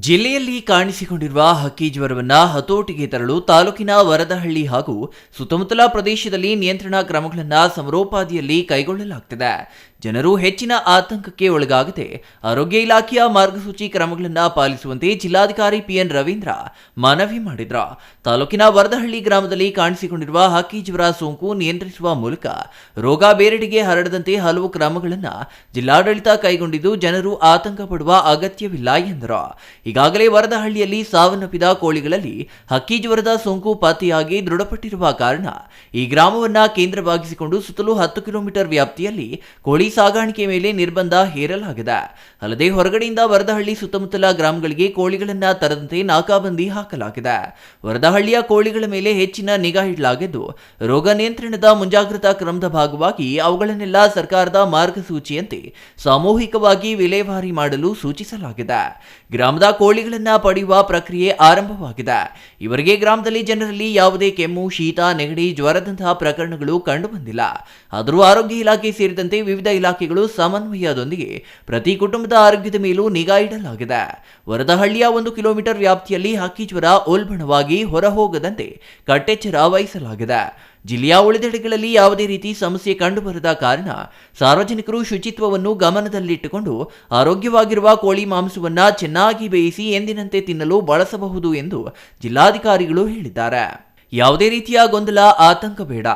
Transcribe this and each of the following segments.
ಜಿಲ್ಲೆಯಲ್ಲಿ ಕಾಣಿಸಿಕೊಂಡಿರುವ ಹಕ್ಕಿ ಜ್ವರವನ್ನು ಹತೋಟಿಗೆ ತರಲು ತಾಲೂಕಿನ ವರದಹಳ್ಳಿ ಹಾಗೂ ಸುತ್ತಮುತ್ತಲ ಪ್ರದೇಶದಲ್ಲಿ ನಿಯಂತ್ರಣ ಕ್ರಮಗಳನ್ನು ಸಮರೋಪಾದಿಯಲ್ಲಿ ಕೈಗೊಳ್ಳಲಾಗುತ್ತಿದೆ ಜನರು ಹೆಚ್ಚಿನ ಆತಂಕಕ್ಕೆ ಒಳಗಾಗದೆ ಆರೋಗ್ಯ ಇಲಾಖೆಯ ಮಾರ್ಗಸೂಚಿ ಕ್ರಮಗಳನ್ನು ಪಾಲಿಸುವಂತೆ ಜಿಲ್ಲಾಧಿಕಾರಿ ಪಿಎನ್ ರವೀಂದ್ರ ಮನವಿ ಮಾಡಿದ್ರ. ತಾಲೂಕಿನ ವರದಹಳ್ಳಿ ಗ್ರಾಮದಲ್ಲಿ ಕಾಣಿಸಿಕೊಂಡಿರುವ ಹಕ್ಕಿ ಜ್ವರ ಸೋಂಕು ನಿಯಂತ್ರಿಸುವ ಮೂಲಕ ರೋಗ ಬೇರೆಡೆಗೆ ಹರಡದಂತೆ ಹಲವು ಕ್ರಮಗಳನ್ನು ಜಿಲ್ಲಾಡಳಿತ ಕೈಗೊಂಡಿದ್ದು ಜನರು ಆತಂಕ ಪಡುವ ಅಗತ್ಯವಿಲ್ಲ ಎಂದರು. ಈಗಾಗಲೇ ವರದಹಳ್ಳಿಯಲ್ಲಿ ಸಾವನ್ನಪ್ಪಿದ ಕೋಳಿಗಳಲ್ಲಿ ಹಕ್ಕಿ ಜ್ವರದ ಸೋಂಕು ಪತ್ತೆಯಾಗಿ ದೃಢಪಟ್ಟಿರುವ ಕಾರಣ ಈ ಗ್ರಾಮವನ್ನ ಕೇಂದ್ರವಾಗಿಸಿಕೊಂಡು ಸುತ್ತಲೂ ಹತ್ತು ಕಿಲೋಮೀಟರ್ ವ್ಯಾಪ್ತಿಯಲ್ಲಿ ಕೋಳಿ ಸಾಗಾಣಿಕೆ ಮೇಲೆ ನಿರ್ಬಂಧ ಹೇರಲಾಗಿದೆ. ಅಲ್ಲದೆ ಹೊರಗಡೆಯಿಂದ ವರದಹಳ್ಳಿ ಸುತ್ತಮುತ್ತಲ ಗ್ರಾಮಗಳಿಗೆ ಕೋಳಿಗಳನ್ನ ತರದಂತೆ ನಾಕಾಬಂದಿ ಹಾಕಲಾಗಿದೆ. ವರದಹಳ್ಳಿಯ ಕೋಳಿಗಳ ಮೇಲೆ ಹೆಚ್ಚಿನ ನಿಗಾ ಇಡಲಾಗಿದ್ದು, ರೋಗ ನಿಯಂತ್ರಣದ ಮುಂಜಾಗ್ರತಾ ಕ್ರಮದ ಭಾಗವಾಗಿ ಅವುಗಳನ್ನೆಲ್ಲ ಸರ್ಕಾರದ ಮಾರ್ಗಸೂಚಿಯಂತೆ ಸಾಮೂಹಿಕವಾಗಿ ವಿಲೇವಾರಿ ಮಾಡಲು ಸೂಚಿಸಲಾಗಿದೆ. ಗ್ರಾಮದ ಕೋಳಿಗಳನ್ನ ಪಡೆಯುವ ಪ್ರಕ್ರಿಯೆ ಆರಂಭವಾಗಿದೆ. ಇವರಿಗೆ ಗ್ರಾಮದಲ್ಲಿ ಜನರಲ್ಲಿ ಯಾವುದೇ ಕೆಮ್ಮು, ಶೀತ, ನೆಗಡಿ, ಜ್ವರದಂತಹ ಪ್ರಕರಣಗಳು ಕಂಡುಬಂದಿಲ್ಲ. ಆದರೂ ಆರೋಗ್ಯ ಇಲಾಖೆ ಸೇರಿದಂತೆ ವಿವಿಧ ಇಲಾಖೆಗಳು ಸಮನ್ವಯದೊಂದಿಗೆ ಪ್ರತಿ ಕುಟುಂಬದ ಆರೋಗ್ಯದ ಮೇಲೂ ನಿಗಾ ಇಡಲಾಗಿದೆ. ವರದಹಳ್ಳಿಯ ಒಂದು ಕಿಲೋಮೀಟರ್ ವ್ಯಾಪ್ತಿಯಲ್ಲಿ ಹಕ್ಕಿ ಜ್ವರ ಉಲ್ಬಣವಾಗಿ ಹೊರಹೋಗದಂತೆ ಕಟ್ಟೆಚ್ಚರ ವಹಿಸಲಾಗಿದೆ. ಜಿಲ್ಲೆಯ ಉಳಿದೆಡೆಗಳಲ್ಲಿ ಯಾವುದೇ ರೀತಿ ಸಮಸ್ಯೆ ಕಂಡುಬರದ ಕಾರಣ ಸಾರ್ವಜನಿಕರು ಶುಚಿತ್ವವನ್ನು ಗಮನದಲ್ಲಿಟ್ಟುಕೊಂಡು ಆರೋಗ್ಯವಾಗಿರುವ ಕೋಳಿ ಮಾಂಸವನ್ನು ಚೆನ್ನಾಗಿ ಬೇಯಿಸಿ ಎಂದಿನಂತೆ ತಿನ್ನಲು ಬಳಸಬಹುದು ಎಂದು ಜಿಲ್ಲಾಧಿಕಾರಿಗಳು ಹೇಳಿದ್ದಾರೆ. ಯಾವುದೇ ರೀತಿಯ ಗೊಂದಲ, ಆತಂಕ ಬೇಡ.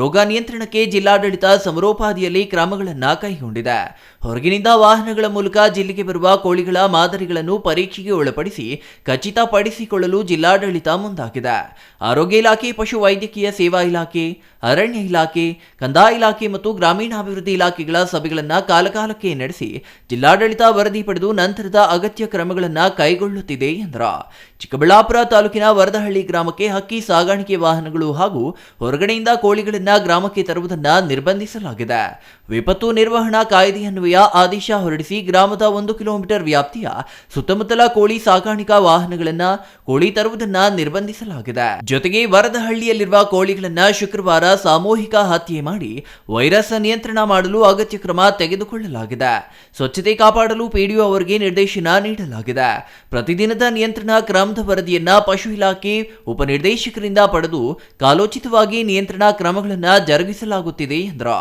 ರೋಗ ನಿಯಂತ್ರಣಕ್ಕೆ ಜಿಲ್ಲಾಡಳಿತ ಸಮರೋಪಾದಿಯಲ್ಲಿ ಕ್ರಮಗಳನ್ನು ಕೈಗೊಂಡಿದೆ. ಹೊರಗಿನಿಂದ ವಾಹನಗಳ ಮೂಲಕ ಜಿಲ್ಲೆಗೆ ಬರುವ ಕೋಳಿಗಳ ಮಾದರಿಗಳನ್ನು ಪರೀಕ್ಷೆಗೆ ಒಳಪಡಿಸಿ ಖಚಿತಪಡಿಸಿಕೊಳ್ಳಲು ಜಿಲ್ಲಾಡಳಿತ ಮುಂದಾಗಿದೆ. ಆರೋಗ್ಯ ಇಲಾಖೆ, ಪಶು ವೈದ್ಯಕೀಯ ಸೇವಾ ಇಲಾಖೆ, ಅರಣ್ಯ ಇಲಾಖೆ, ಕಂದಾಯ ಇಲಾಖೆ ಮತ್ತು ಗ್ರಾಮೀಣಾಭಿವೃದ್ಧಿ ಇಲಾಖೆಗಳ ಸಭೆಗಳನ್ನು ಕಾಲಕಾಲಕ್ಕೆ ನಡೆಸಿ ಜಿಲ್ಲಾಡಳಿತ ವರದಿ ಪಡೆದು ನಂತರದ ಅಗತ್ಯ ಕ್ರಮಗಳನ್ನು ಕೈಗೊಳ್ಳುತ್ತಿದೆ ಎಂದರು. ಚಿಕ್ಕಬಳ್ಳಾಪುರ ತಾಲೂಕಿನ ವರದಹಳ್ಳಿ ಗ್ರಾಮಕ್ಕೆ ಹಕ್ಕಿ ಸಾಗಾಣಿಕೆ ವಾಹನಗಳು ಹಾಗೂ ಹೊರಗಡೆಯಿಂದ ಕೋಳಿಗಳನ್ನು ಗ್ರಾಮಕ್ಕೆ ತರುವುದನ್ನು ನಿರ್ಬಂಧಿಸಲಾಗಿದೆ. ವಿಪತ್ತು ನಿರ್ವಹಣಾ ಕಾಯ್ದೆಯನ್ವಯ ಆದೇಶ ಹೊರಡಿಸಿ ಗ್ರಾಮದ ಒಂದು ಕಿಲೋಮೀಟರ್ ವ್ಯಾಪ್ತಿಯ ಸುತ್ತಮುತ್ತಲ ಕೋಳಿ ಸಾಕಾಣಿಕಾ ವಾಹನಗಳನ್ನು ಕೋಳಿ ತರುವುದನ್ನು ನಿರ್ಬಂಧಿಸಲಾಗಿದೆ. ಜೊತೆಗೆ ವರದಹಳ್ಳಿಯಲ್ಲಿರುವ ಕೋಳಿಗಳನ್ನು ಶುಕ್ರವಾರ ಸಾಮೂಹಿಕ ಹತ್ಯೆ ಮಾಡಿ ವೈರಸ್ ನಿಯಂತ್ರಣ ಮಾಡಲು ಅಗತ್ಯ ಕ್ರಮ ತೆಗೆದುಕೊಳ್ಳಲಾಗಿದೆ. ಸ್ವಚ್ಛತೆ ಕಾಪಾಡಲು ಪಿಡಿಒ ಅವರಿಗೆ ನಿರ್ದೇಶನ ನೀಡಲಾಗಿದೆ. ಪ್ರತಿದಿನದ ನಿಯಂತ್ರಣ ಕ್ರಮದ ವರದಿಯನ್ನ ಪಶು ಇಲಾಖೆ ಉಪನಿರ್ದೇಶಕರಿಂದ ಪಡೆದು ಕಾಲೋಚಿತವಾಗಿ ನಿಯಂತ್ರಣ ಕ್ರಮಗಳನ್ನು ಜರುಗಿಸಲಾಗುತ್ತಿದೆ ಎಂದರು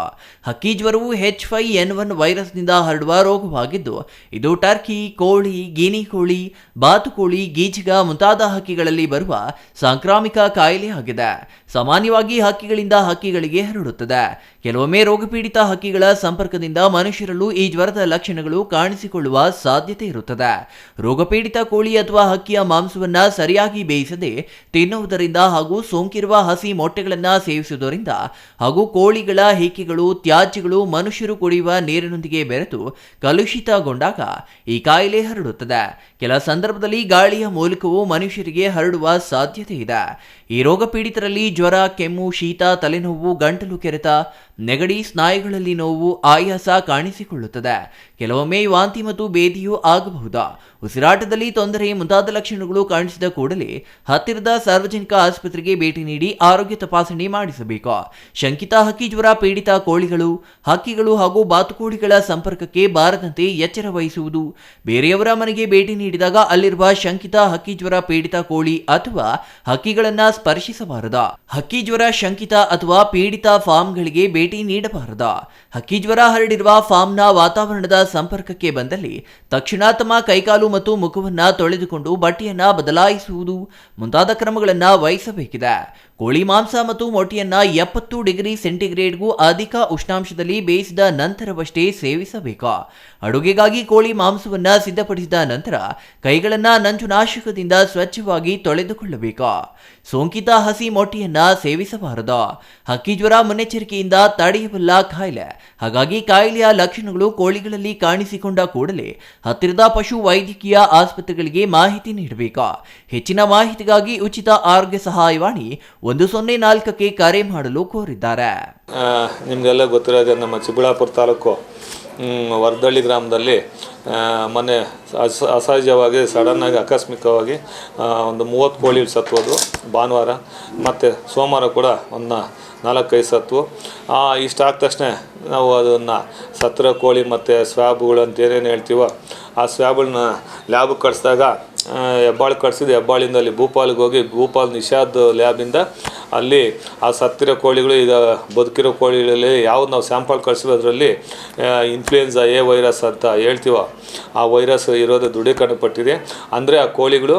ಹಕ್ಕಿ ಜ್ವರವು ಎಚ್ ಫೈ ಎನ್ ಒನ್ ವೈರಸ್ನಿಂದ ಹರಡುವ ರೋಗವಾಗಿದ್ದು, ಇದು ಟರ್ಕಿ, ಕೋಳಿ, ಗೀನಿ ಕೋಳಿ, ಬಾತುಕೋಳಿ ಗೀಜಿಗ ಮುಂತಾದ ಹಕ್ಕಿಗಳಲ್ಲಿ ಬರುವ ಸಾಂಕ್ರಾಮಿಕ ಕಾಯಿಲೆಯಾಗಿದೆ ಸಾಮಾನ್ಯವಾಗಿ ಹಕ್ಕಿಗಳಿಂದ ಹಕ್ಕಿಗಳಿಗೆ ಹರಡುತ್ತದೆ. ಕೆಲವೊಮ್ಮೆ ರೋಗಪೀಡಿತ ಹಕ್ಕಿಗಳ ಸಂಪರ್ಕದಿಂದ ಮನುಷ್ಯರಲ್ಲೂ ಈ ಜ್ವರದ ಲಕ್ಷಣಗಳು ಕಾಣಿಸಿಕೊಳ್ಳುವ ಸಾಧ್ಯತೆ ಇರುತ್ತದೆ. ರೋಗಪೀಡಿತ ಕೋಳಿ ಅಥವಾ ಹಕ್ಕಿಯ ಮಾಂಸವನ್ನ ಸರಿಯಾಗಿ ಬೇಯಿಸದೆ ತಿನ್ನುವುದರಿಂದ ಹಾಗೂ ಸೋಂಕಿರುವ ಹಸಿ ಮೊಟ್ಟೆಗಳನ್ನು ಸೇವಿಸುವುದರಿಂದ ಹಾಗೂ ಕೋಳಿಗಳ ಹಿಕ್ಕಿಗಳು, ತ್ಯಾಜ್ಯಗಳು ಮನುಷ್ಯರು ಕುಡಿಯುವ ನೀರಿನೊಂದಿಗೆ ಬೆರೆತು ಕಲುಷಿತಗೊಂಡಾಗ ಈ ಕಾಯಿಲೆ ಹರಡುತ್ತದೆ. ಕೆಲ ಸಂದರ್ಭದಲ್ಲಿ ಗಾಳಿಯ ಮೂಲಕವೂ ಮನುಷ್ಯರಿಗೆ ಹರಡುವ ಸಾಧ್ಯತೆ ಇದೆ. ಈ ರೋಗ ಪೀಡಿತರಲ್ಲಿ ಜ್ವರ ಕೆಮ್ಮು ಶೀತ ತಲೆನೋವು ಗಂಟಲು ಕೆರೆತ ನೆಗಡಿ, ಸ್ನಾಯುಗಳಲ್ಲಿ ನೋವು, ಆಯಾಸ ಕಾಣಿಸಿಕೊಳ್ಳುತ್ತದೆ. ಕೆಲವೊಮ್ಮೆ ವಾಂತಿ ಮತ್ತು ಬೇದಿಯೂ ಆಗಬಹುದು. ಉಸಿರಾಟದಲ್ಲಿ ತೊಂದರೆ ಮುಂತಾದ ಲಕ್ಷಣಗಳು ಕಾಣಿಸಿದ ಕೂಡಲೇ ಹತ್ತಿರದ ಸಾರ್ವಜನಿಕ ಆಸ್ಪತ್ರೆಗೆ ಭೇಟಿ ನೀಡಿ ಆರೋಗ್ಯ ತಪಾಸಣೆ ಮಾಡಿಸಬೇಕು. ಶಂಕಿತ, ಹಕ್ಕಿ ಜ್ವರ, ಪೀಡಿತ ಕೋಳಿಗಳು, ಹಕ್ಕಿಗಳು ಹಾಗೂ ಬಾತುಕೋಳಿಗಳ ಸಂಪರ್ಕಕ್ಕೆ ಬಾರದಂತೆ ಎಚ್ಚರ ವಹಿಸುವುದು. ಬೇರೆಯವರ ಮನೆಗೆ ಭೇಟಿ ನೀಡಿದಾಗ ಅಲ್ಲಿರುವ ಶಂಕಿತ, ಹಕ್ಕಿ ಜ್ವರ, ಪೀಡಿತ ಕೋಳಿ ಅಥವಾ ಹಕ್ಕಿಗಳನ್ನ ಸ್ಪರ್ಶಿಸಬಾರದು. ಹಕ್ಕಿ ಜ್ವರ, ಶಂಕಿತ ಅಥವಾ ಪೀಡಿತ ಫಾರ್ಮ್ಗಳಿಗೆ ಭೇಟಿ ನೀಡಬಾರದು. ಹಕ್ಕಿ ಜ್ವರ ಹರಡಿರುವ ಫಾರ್ಮ್ನ ವಾತಾವರಣದ ಸಂಪರ್ಕಕ್ಕೆ ಬಂದಲ್ಲಿ ತಕ್ಷಣ ತಮ್ಮ ಕೈಕಾಲು ಮತ್ತು ಮುಖವನ್ನು ತೊಳೆದುಕೊಂಡು ಬಟ್ಟೆಯನ್ನ ಬದಲಾಯಿಸುವುದು ಮುಂತಾದ ಕ್ರಮಗಳನ್ನ ವಹಿಸಬೇಕಿದೆ. ಕೋಳಿ ಮಾಂಸ ಮತ್ತು ಮೊಟ್ಟೆಯನ್ನ ಎಪ್ಪತ್ತು ಡಿಗ್ರಿ ಸೆಂಟಿಗ್ರೇಡ್ಗೂ ಅಧಿಕ ಉಷ್ಣಾಂಶದಲ್ಲಿ ಬೇಯಿಸಿದ ನಂತರವಷ್ಟೇ ಸೇವಿಸಬೇಕು. ಅಡುಗೆಗಾಗಿ ಕೋಳಿ ಮಾಂಸವನ್ನ ಸಿದ್ಧಪಡಿಸಿದ ನಂತರ ಕೈಗಳನ್ನ ನಂಜುನಾಶಕದಿಂದ ಸ್ವಚ್ಛವಾಗಿ ತೊಳೆದುಕೊಳ್ಳಬೇಕು. ಸೋಂಕಿತ ಹಸಿ ಮೊಟ್ಟೆಯನ್ನ ಸೇವಿಸಬಾರದು. ಹಕ್ಕಿ ಜ್ವರ ಮುನ್ನೆಚ್ಚರಿಕೆಯಿಂದ ತಡೆಯಬಲ್ಲ ಕಾಯಿಲೆ. ಹಾಗಾಗಿ ಕಾಯಿಲೆಯ ಲಕ್ಷಣಗಳು ಕೋಳಿಗಳಲ್ಲಿ ಕಾಣಿಸಿಕೊಂಡ ಕೂಡಲೇ ಹತ್ತಿರದ ಪಶು ವೈದ್ಯಕೀಯ ಆಸ್ಪತ್ರೆಗಳಿಗೆ ಮಾಹಿತಿ ನೀಡಬೇಕು. ಹೆಚ್ಚಿನ ಮಾಹಿತಿಗಾಗಿ ಉಚಿತ ಆರೋಗ್ಯ ಸಹಾಯವಾಣಿ ಒಂದು ಸೊನ್ನೆ ನಾಲ್ಕಕ್ಕೆ ಕರೆ ಮಾಡಲು ಕೋರಿದ್ದಾರೆ. ನಿಮ್ಗೆಲ್ಲ ಗೊತ್ತಿರೋದೇ ನಮ್ಮ ಚಿಕ್ಕಬಳ್ಳಾಪುರ ತಾಲೂಕು ವರ್ದಳ್ಳಿ ಗ್ರಾಮದಲ್ಲಿ ಮೊನ್ನೆ ಅಸ ಅಸಹಜವಾಗಿ ಸಡನ್ನಾಗಿ ಆಕಸ್ಮಿಕವಾಗಿ ಒಂದು ಮೂವತ್ತು ಕೋಳಿ ಸತ್ತೋದು ಭಾನುವಾರ. ಮತ್ತು ಸೋಮವಾರ ಕೂಡ ಒಂದು ನಾಲ್ಕೈದು ಸತ್ವು ಆ, ಇಷ್ಟ ಆದ ತಕ್ಷಣ ನಾವು ಅದನ್ನು ಸತ್ರ ಕೋಳಿ ಮತ್ತು ಸ್ವ್ಯಾಬ್ಗಳು ಅಂತ ಏನೇನು ಹೇಳ್ತೀವೋ ಆ ಸ್ವ್ಯಾಬ್ಗಳನ್ನ ಲ್ಯಾಬಿಗೆ ಕಳಿಸಿದಾಗ ಹೆಬ್ಬಾಳು ಕಳ್ಸಿದೆ ಹೆಬ್ಬಾಳಿಂದ ಅಲ್ಲಿ ಭೂಪಾಲ್ಗೆ ಹೋಗಿ ಭೂಪಾಲ್ ನಿಷಾದ್ ಲ್ಯಾಬಿಂದ ಅಲ್ಲಿ ಆ ಸತ್ತಿರೋ ಕೋಳಿಗಳು, ಈಗ ಬದುಕಿರೋ ಕೋಳಿಗಳಲ್ಲಿ ಯಾವ್ದು ನಾವು ಸ್ಯಾಂಪಲ್ ಕಳಿಸಿರೋ ಅದರಲ್ಲಿ ಇನ್ಫ್ಲೂಯೆನ್ಸಾ ಎ ವೈರಸ್ ಅಂತ ಹೇಳ್ತೀವೋ, ಆ ವೈರಸ್ ಇರೋದು ದೃಢೀಕರಣಪಟ್ಟಿದೆ ಅಂದರೆ ಆ ಕೋಳಿಗಳು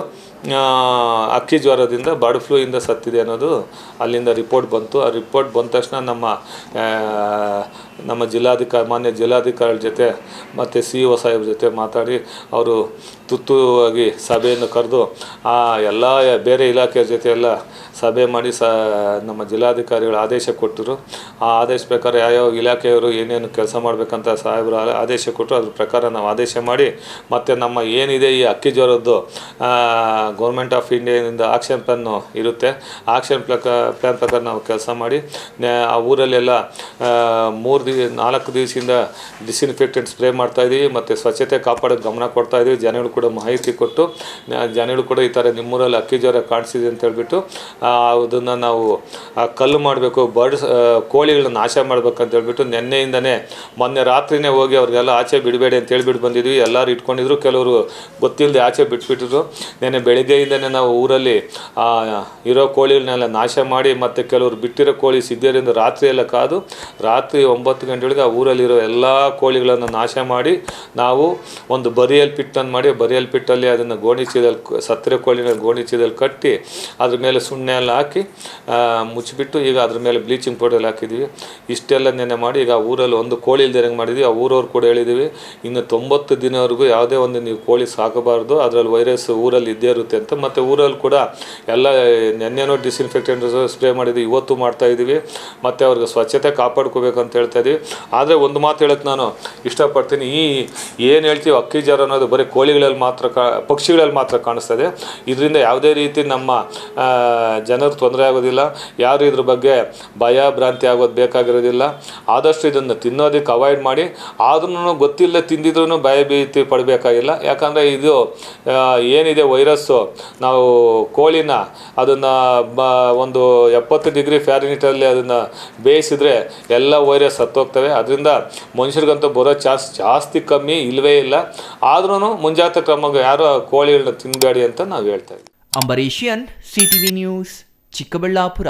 ಅಕ್ಕಿ ಜ್ವರದಿಂದ ಬರ್ಡ್ ಫ್ಲೂಯಿಂದ ಸತ್ತಿದೆ ಅನ್ನೋದು ಅಲ್ಲಿಂದ ರಿಪೋರ್ಟ್ ಬಂತು. ಆ ರಿಪೋರ್ಟ್ ಬಂದ ತಕ್ಷಣ ನಮ್ಮ ನಮ್ಮ ಜಿಲ್ಲಾಧಿಕಾರಿ ಮಾನ್ಯ ಜಿಲ್ಲಾಧಿಕಾರಿ ಜೊತೆ ಮತ್ತು ಸಿ ಒ ಸಾಹೇಬ್ ಜೊತೆ ಮಾತಾಡಿ ಅವರು ತುತ್ತುವಾಗಿ ಸಭೆಯನ್ನು ಕರೆದು ಆ ಎಲ್ಲ ಬೇರೆ ಇಲಾಖೆಯ ಜೊತೆ ಎಲ್ಲ ಸಭೆ ಮಾಡಿ ಸ, ನಮ್ಮ ಜಿಲ್ಲಾಧಿಕಾರಿಗಳು ಆದೇಶ ಕೊಟ್ಟರು. ಆ ಆದೇಶ ಪ್ರಕಾರ ಯಾವ್ಯಾವ ಇಲಾಖೆಯವರು ಏನೇನು ಕೆಲಸ ಮಾಡಬೇಕಂತ ಸಾಹೇಬರು ಆದೇಶ ಕೊಟ್ಟರು. ಅದ್ರ ಪ್ರಕಾರ ನಾವು ಆದೇಶ ಮಾಡಿ ಮತ್ತು ನಮ್ಮ ಏನಿದೆ ಈ ಅಕ್ಕಿ ಜ್ವರದ್ದು ಗೌರ್ಮೆಂಟ್ ಆಫ್ ಇಂಡಿಯಾದಿಂದ ಆಕ್ಷನ್ ಪ್ಲಾನ್ ಇರುತ್ತೆ. ಆಕ್ಷನ್ ಪ್ಲಕ ಪ್ಲ್ಯಾನ್ ಪ್ರಕಾರ ನಾವು ಕೆಲಸ ಮಾಡಿ ಆ ಊರಲ್ಲೆಲ್ಲ ಮೂರು ದಿವ ನಾಲ್ಕು ದಿವಸದಿಂದ ಡಿಸ್ಇನ್ಫೆಕ್ಟೆಂಟ್ ಸ್ಪ್ರೇ ಮಾಡ್ತಾ ಇದೀವಿ, ಮತ್ತು ಸ್ವಚ್ಛತೆ ಕಾಪಾಡೋಕ್ಕೆ ಗಮನ ಕೊಡ್ತಾ ಇದೀವಿ. ಜನಗಳು ಕೂಡ ಮಾಹಿತಿ ಕೊಟ್ಟು ಜನಗಳು ಕೂಡ ಈ ಥರ ನಿಮ್ಮೂರಲ್ಲಿ ಅಕ್ಕಿ ಜ್ವರ ಕಾಣಿಸಿದೆ ಅಂತ ಹೇಳ್ಬಿಟ್ಟು ಅದನ್ನು ನಾವು ಕಲ್ಲು ಮಾಡಬೇಕು ಬರ್ಡ್ಸ್ ಕೋಳಿಗಳನ್ನ ನಾಶ ಮಾಡಬೇಕಂತ ಹೇಳ್ಬಿಟ್ಟು ನಿನ್ನೆಯಿಂದನೇ ಮೊನ್ನೆ ರಾತ್ರಿನೇ ಹೋಗಿ ಅವ್ರಿಗೆಲ್ಲ ಆಚೆ ಬಿಡಬೇಡಿ ಅಂತ ಹೇಳ್ಬಿಟ್ಟು ಬಂದಿದ್ವಿ. ಎಲ್ಲರೂ ಇಟ್ಕೊಂಡಿದ್ರು. ಕೆಲವರು ಗೊತ್ತಿಲ್ಲದೆ ಆಚೆ ಬಿಟ್ಬಿಟ್ಟಿದ್ರು. ನೆನ್ನೆ ಬೆಳಿಗ್ಗೆಯಿಂದನೇ ನಾವು ಊರಲ್ಲಿ ಇರೋ ಕೋಳಿಗಳನ್ನೆಲ್ಲ ನಾಶ ಮಾಡಿ ಮತ್ತು ಕೆಲವರು ಬಿಟ್ಟಿರೋ ಕೋಳಿ ಸಿದ್ಧರಿಂದ ರಾತ್ರಿ ಎಲ್ಲ ಕಾದು ರಾತ್ರಿ ಒಂಬತ್ತು ಗಂಟೆಗಳಿಗೆ ಆ ಊರಲ್ಲಿರೋ ಎಲ್ಲ ಕೋಳಿಗಳನ್ನು ನಾಶ ಮಾಡಿ ನಾವು ಒಂದು ಬರಿಯಲ್ ಪಿಟ್ಟನ್ನು ಮಾಡಿ, ಬರಿಯಲ್ ಪಿಟ್ಟಲ್ಲಿ ಅದನ್ನು ಗೋಣಿ ಚೀಲದಲ್ಲಿ ಕ- ಸತ್ತರೆ ಕೋಳಿನ ಗೋಣಿ ಚೀಲದಲ್ಲಿ ಕಟ್ಟಿ ಅದ್ರ ಮೇಲೆ ಸುಣ್ಣೆ ಎಲ್ಲ ಹಾಕಿ ಮುಚ್ಚಿಬಿಟ್ಟು ಈಗ ಅದ್ರ ಮೇಲೆ ಬ್ಲೀಚಿಂಗ್ ಪೌಡರ್ ಹಾಕಿದ್ವಿ ಇಷ್ಟೆಲ್ಲ ನೆನೆ ಮಾಡಿ ಈಗ ಊರಲ್ಲಿ ಒಂದು ಕೋಳಿ ಇಲ್ದಿರಂಗೆ ಮಾಡಿದ್ವಿ ಆ ಊರವ್ರು ಕೂಡ ಹೇಳಿದ್ದೀವಿ, ಇನ್ನು ತೊಂಬತ್ತು ದಿನವರೆಗೂ ಯಾವುದೇ ಒಂದು ನೀವು ಕೋಳಿ ಸಾಕಬಾರ್ದು. ಅದರಲ್ಲಿ ವೈರಸ್ ಊರಲ್ಲಿ ಇದ್ದೇ ಅಂತ. ಮತ್ತು ಊರಲ್ಲಿ ಕೂಡ ಎಲ್ಲ ನೆನ್ನೆನೋ ಡಿಸ್ಇನ್ಫೆಕ್ಟೆಂಟ್ ಸ್ಪ್ರೇ ಮಾಡಿದ್ವಿ, ಇವತ್ತು ಮಾಡ್ತಾ ಇದ್ದೀವಿ ಮತ್ತು ಅವ್ರಿಗೆ ಸ್ವಚ್ಛತೆ ಕಾಪಾಡ್ಕೋಬೇಕು ಅಂತ ಹೇಳ್ತಾ ಇದ್ದೀವಿ ಆದರೆ ಒಂದು ಮಾತು ಹೇಳಕ್ಕೆ ನಾನು ಇಷ್ಟಪಡ್ತೀನಿ, ಈ ಏನು ಹೇಳ್ತೀವಿ ಅಕ್ಕಿ ಜ್ವರ ಅನ್ನೋದು ಬರೀ ಕೋಳಿಗಳಲ್ಲಿ ಮಾತ್ರ ಕಾ, ಪಕ್ಷಿಗಳಲ್ಲಿ ಮಾತ್ರ ಕಾಣಿಸ್ತದೆ ಇದರಿಂದ ಯಾವುದೇ ರೀತಿ ನಮ್ಮ ಜನರು ತೊಂದರೆ ಆಗೋದಿಲ್ಲ. ಯಾರು ಇದ್ರ ಬಗ್ಗೆ ಭಯ, ಭ್ರಾಂತಿ ಆಗೋದು ಬೇಕಾಗಿರೋದಿಲ್ಲ. ಆದಷ್ಟು ಇದನ್ನು ತಿನ್ನೋದಕ್ಕೆ ಅವಾಯ್ಡ್ ಮಾಡಿ ಆದ್ರೂ ಗೊತ್ತಿಲ್ಲ ತಿಂದಿದ್ರೂ ಭಯಭೀತಿ ಪಡಬೇಕಾಗಿಲ್ಲ. ಯಾಕಂದರೆ ಇದು ಏನಿದೆ ವೈರಸ್ಸು ನಾವು ಕೋಳಿನ ಅದನ್ನು ಒಂದು ಎಪ್ಪತ್ತು ಡಿಗ್ರಿ ಫ್ಯಾರಿನೀಟಲ್ಲಿ ಅದನ್ನು ಬೇಯಿಸಿದ್ರೆ ಎಲ್ಲ ವೈರಸ್ ಸತ್ತೋಗ್ತವೆ. ಅದರಿಂದ ಮನುಷ್ಯರಿಗಂತೂ ಬರೋ ಚಾನ್ಸ್ ಜಾಸ್ತಿ ಕಮ್ಮಿ ಇಲ್ಲವೇ ಇಲ್ಲ. ಆದ್ರೂ ಮುಂಜಾಗ್ರತಾ ಕ್ರಮ ಯಾರು ಕೋಳಿಗಳನ್ನ ತಿನ್ನಬೇಡಿ ಅಂತ ನಾವು ಹೇಳ್ತಾ ಇದ್ದೀವಿ ಅಂಬರೀಷಿಯನ್ ವಿ ನ್ಯೂಸ್ ಚಿಕ್ಕಬಳ್ಳಾಪುರ.